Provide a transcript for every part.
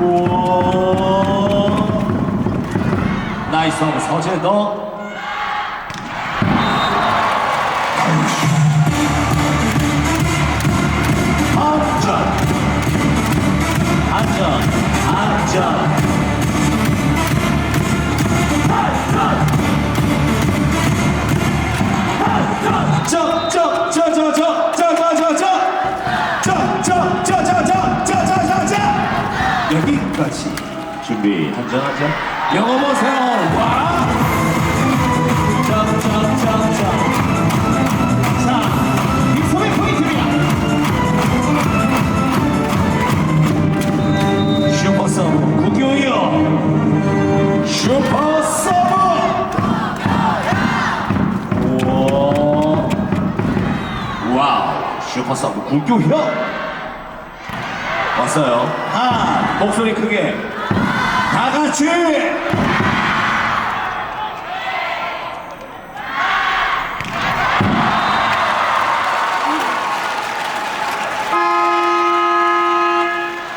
우와. 나이스 서재 너 여기까지 준비 한전하자 영어 보세요. 와! 점점점점 자 빅소의 포인트입니다. 슈퍼 서브 구교이요 슈퍼 서브! 우와. 와우 슈퍼 서브 구교형 왔어요 하 목소리 크게 다 같이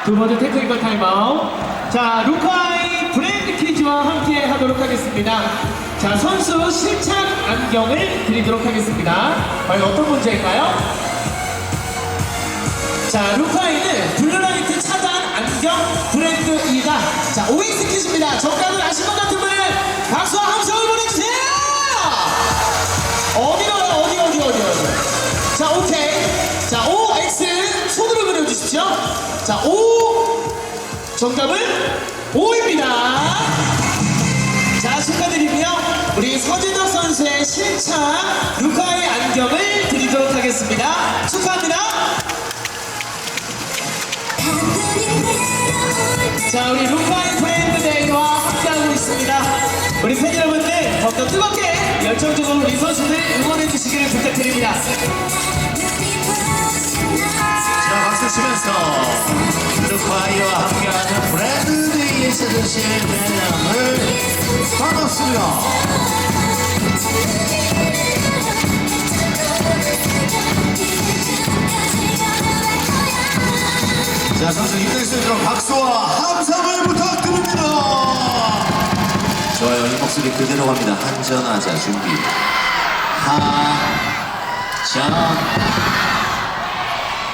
두 번째 테크니컬 타임아웃. 자, 루카이 브랜드 퀴즈와 함께 하도록 하겠습니다. 자, 선수 실착 안경을 드리도록 하겠습니다. 과연 어떤 문제일까요? 자, 루카이는 블루라이트 차단 안경 브랜드이다. 자, OX 퀴즈입니다. 정답을 아실 것 같은 분은 박수와 함성을 보내주세요! 어디로 가요? 어디, 어디, 어디, 어디. 자, 오케이. 자, OX 손으로 그려주십시오. 자, O. 정답은 O입니다. 자, 축하드리고요. 우리 서진호 선수의 실착 루카의 안경을 드리도록 하겠습니다. 축하합니다. 자, 우리 브랜드 데이와 함께하고 있습니다. 우리 팬 여러분들 더욱더 뜨겁게 열정적으로 우리 선수들 응원해 주시기를 부탁드립니다. 자 박수 치면서 루카이와 함께하는 브랜드데이에서 드실 매장을 반갑습니다 자 선수 힘낼 수 있도록 박수와 한잔하려고 합니다. 한전하자 준비. 하잔